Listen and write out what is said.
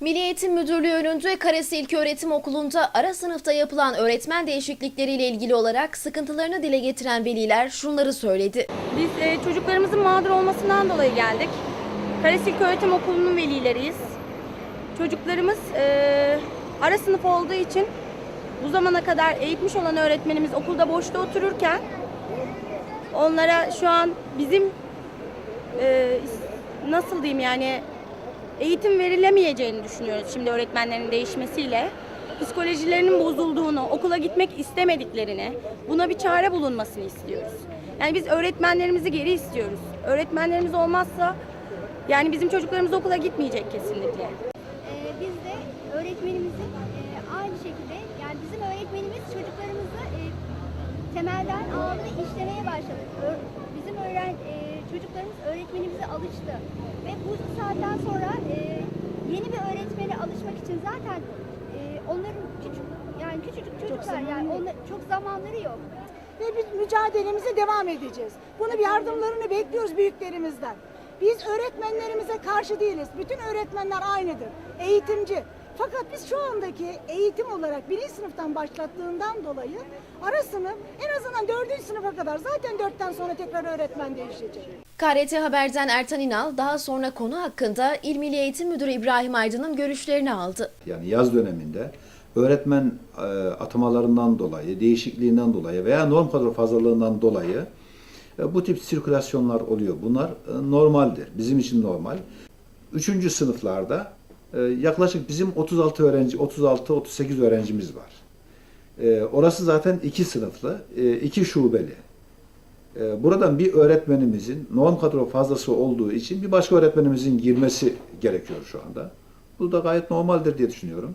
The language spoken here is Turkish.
Milli Eğitim Müdürlüğü önünde Karesi İlköğretim Okulu'nda ara sınıfta yapılan öğretmen değişiklikleriyle ilgili olarak sıkıntılarını dile getiren veliler şunları söyledi. Biz e, çocuklarımızın mağdur olmasından dolayı geldik. Karasilk Öğretim Okulu'nun velileriyiz. Çocuklarımız e, ara sınıf olduğu için bu zamana kadar eğitmiş olan öğretmenimiz okulda boşta otururken onlara şu an bizim e, nasıl diyeyim yani eğitim verilemeyeceğini düşünüyoruz şimdi öğretmenlerin değişmesiyle. Psikolojilerinin bozulduğunu, okula gitmek istemediklerini, buna bir çare bulunmasını istiyoruz. Yani biz öğretmenlerimizi geri istiyoruz. Öğretmenlerimiz olmazsa yani bizim çocuklarımız okula gitmeyecek kesinlikle. Ee, biz de öğretmenimizin e, aynı şekilde yani bizim öğretmenimiz çocuklarımızı e, temelden aldı işlemeye başladı. Ö- bizim öğren e, çocuklarımız öğretmenimize alıştı ve bu saatten sonra e, yeni bir öğretmene alışmak için zaten e, onların küçük yani küçücük çocuklar yani onlar, çok zamanları yok. ve biz mücadelemize devam edeceğiz. Bunu bir yardımlarını bekliyoruz büyüklerimizden. Biz öğretmenlerimize karşı değiliz. Bütün öğretmenler aynıdır. Eğitimci. Fakat biz şu andaki eğitim olarak birinci sınıftan başlattığından dolayı ara sınıf en azından dördüncü sınıfa kadar zaten dörtten sonra tekrar öğretmen değişecek. KRT Haber'den Ertan İnal daha sonra konu hakkında İl Milli Eğitim Müdürü İbrahim Aydın'ın görüşlerini aldı. yani yaz döneminde öğretmen e, atamalarından dolayı, değişikliğinden dolayı veya norm kadro fazlalığından dolayı e, bu tip sirkülasyonlar oluyor. Bunlar e, normaldir. Bizim için normal. Üçüncü sınıflarda yaklaşık bizim 36 öğrenci, 36-38 öğrencimiz var. E, Orası zaten iki sınıflı, e, iki şubeli. E, Buradan bir öğretmenimizin norm kadro fazlası olduğu için bir başka öğretmenimizin girmesi gerekiyor şu anda. Bu da gayet normaldir diye düşünüyorum.